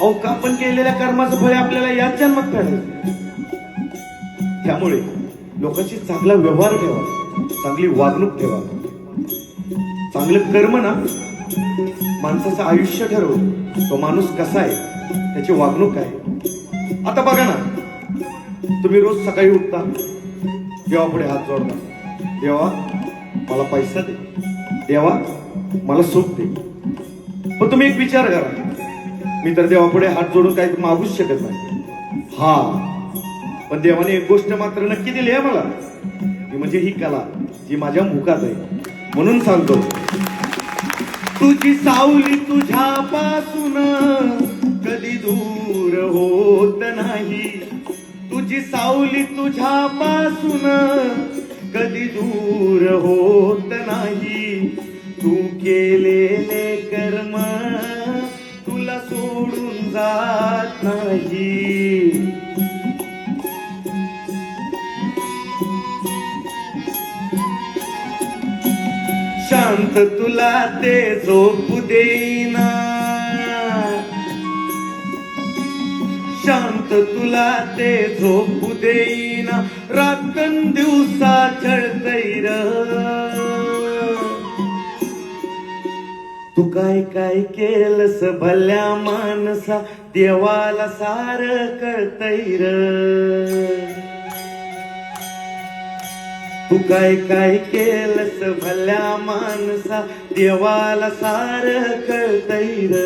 अहो का आपण केलेल्या कर्माचं फळ आपल्याला याच जन्मात फेडायचं त्यामुळे लोकांशी चांगला व्यवहार ठेवा चांगली वागणूक ठेवा. चांगलं कर्म ना माणसाचं आयुष्य ठरव. तो माणूस कसा आहे त्याची वागणूक आहे आता बघा ना तुम्ही रोज सकाळी उठता देवापुढे हात जोडता. देवा मला पैसा दे. देवा मला सुख दे. पण तुम्ही एक विचार करा. मी तर देवापुढे हात जोडून काही मागूच शकत नाही. हा. पण देवाने एक गोष्ट मात्र नक्की दिली आहे मला. ती म्हणजे ही कला जी माझ्या मुखात आहे. म्हणून सांगतो. तुझी सावली तुझ्यापासून कधी दूर होत नाही. तुझी सावली तुझ्यापासून कधी दूर होत नाही. तू केलेले जात नाही. शांत तुला ते झोपू देईना. शांत तुला ते झोपू देईना. रातन दिवसा छळतैर तू काय काय केलस भल्या माणसा देवाला सार कळतैर तू काय काय केलस भल्या माणसा देवाला सार कळतैर